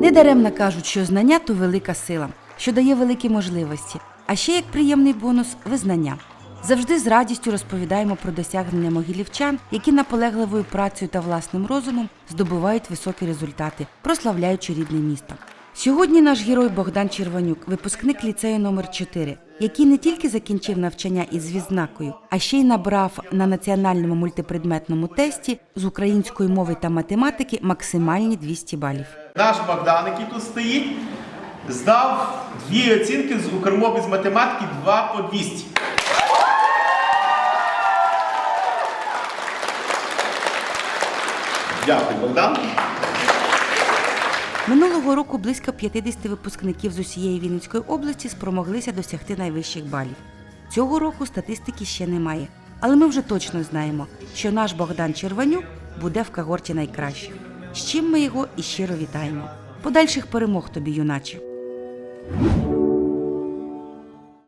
Недаремно кажуть, що знання то велика сила, що дає великі можливості. А ще як приємний бонус визнання. Завжди з радістю розповідаємо про досягнення могилівчан, які наполегливою працею та власним розумом здобувають високі результати, прославляючи рідне місто. Сьогодні наш герой Богдан Червонюк, випускник ліцею номер 4 який не тільки закінчив навчання із відзнакою, а ще й набрав на національному мультипредметному тесті з української мови та математики максимальні 200 балів. Наш Богдан, який тут стоїть, здав дві оцінки з укрмови з математики 2 по 200. Дякую, Богдан. Минулого року близько 50 випускників з усієї Вінницької області спромоглися досягти найвищих балів. Цього року статистики ще немає, але ми вже точно знаємо, що наш Богдан Червонюк буде в когорті найкращих. З чим ми його і щиро вітаємо. Подальших перемог тобі, юначе.